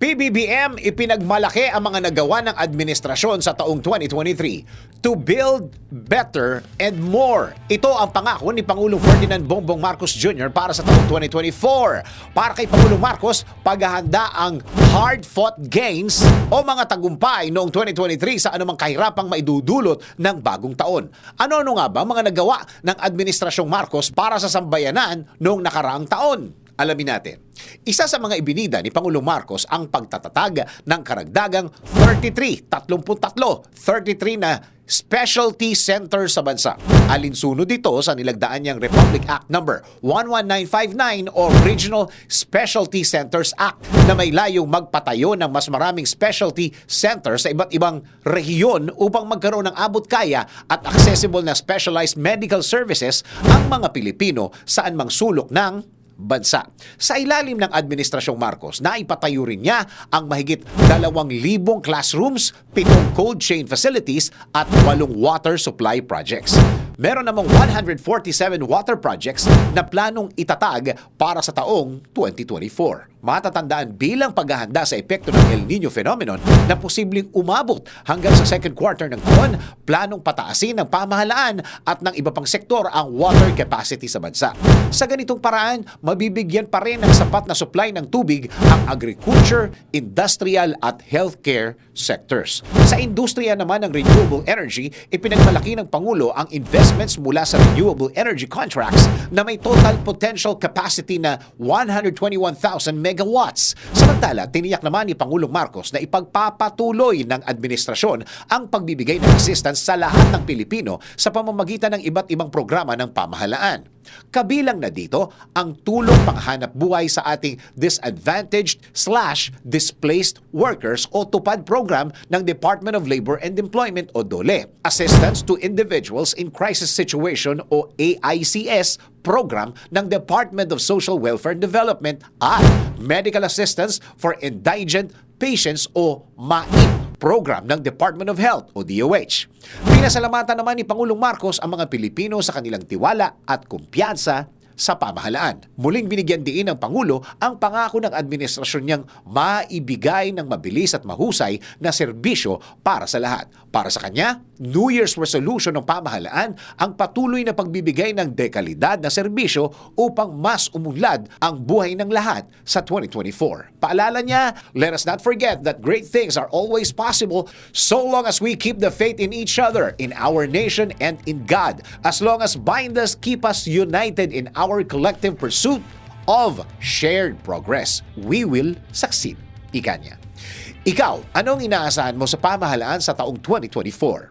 PBBM ipinagmalaki ang mga nagawa ng administrasyon sa taong 2023 to build better and more. Ito ang pangako ni Pangulong Ferdinand Bongbong Marcos Jr. para sa taong 2024. Para kay Pangulong Marcos, paghahanda ang hard-fought gains o mga tagumpay noong 2023 sa anumang kahirapang maidudulot ng bagong taon. Ano-ano nga ba mga nagawa ng Administrasyong Marcos para sa sambayanan noong nakaraang taon? Alamin natin. Isa sa mga ibinida ni Pangulong Marcos ang pagtatatag ng karagdagang 33, 33, 33 na specialty center sa bansa. Alinsunod dito sa nilagdaan niyang Republic Act number 11959 o Regional Specialty Centers Act na may layong magpatayo ng mas maraming specialty centers sa iba't ibang rehiyon upang magkaroon ng abot kaya at accessible na specialized medical services ang mga Pilipino saan mang sulok ng bansa. Sa ilalim ng Administrasyong Marcos, naipatayo rin niya ang mahigit 2,000 classrooms, 7 cold chain facilities at 8 water supply projects. Meron namang 147 water projects na planong itatag para sa taong 2024. Matatandaan bilang paghahanda sa epekto ng El Nino phenomenon na posibleng umabot hanggang sa second quarter ng taon, planong pataasin ng pamahalaan at ng iba pang sektor ang water capacity sa bansa. Sa ganitong paraan, mabibigyan pa rin ng sapat na supply ng tubig ang agriculture, industrial at healthcare sectors. Sa industriya naman ng renewable energy, ipinagmalaki ng Pangulo ang investments mula sa renewable energy contracts na may total potential capacity na 121,000 megawatts. Samantala, tiniyak naman ni Pangulong Marcos na ipagpapatuloy ng administrasyon ang pagbibigay ng assistance sa lahat ng Pilipino sa pamamagitan ng iba't ibang programa ng pamahalaan. Kabilang na dito ang tulong panghanap buhay sa ating disadvantaged slash displaced workers o tupad program ng Department of Labor and Employment o DOLE. Assistance to Individuals in Crisis Situation o AICS program ng Department of Social Welfare and Development at Medical Assistance for Indigent Patients o MAIP program ng Department of Health o DOH. Pinasalamatan naman ni Pangulong Marcos ang mga Pilipino sa kanilang tiwala at kumpiyansa sa pamahalaan. Muling binigyan diin ng Pangulo ang pangako ng administrasyon niyang maibigay ng mabilis at mahusay na serbisyo para sa lahat. Para sa kanya, New Year's resolution ng pamahalaan ang patuloy na pagbibigay ng dekalidad na serbisyo upang mas umunlad ang buhay ng lahat sa 2024. Paalala niya, let us not forget that great things are always possible so long as we keep the faith in each other, in our nation, and in God. As long as bind us, keep us united in our collective pursuit of shared progress, we will succeed. Ika niya. Ikaw, anong inaasahan mo sa pamahalaan sa taong 2024?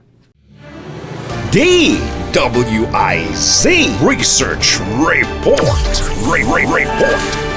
DWIZ Research Report. Re- Re- Report.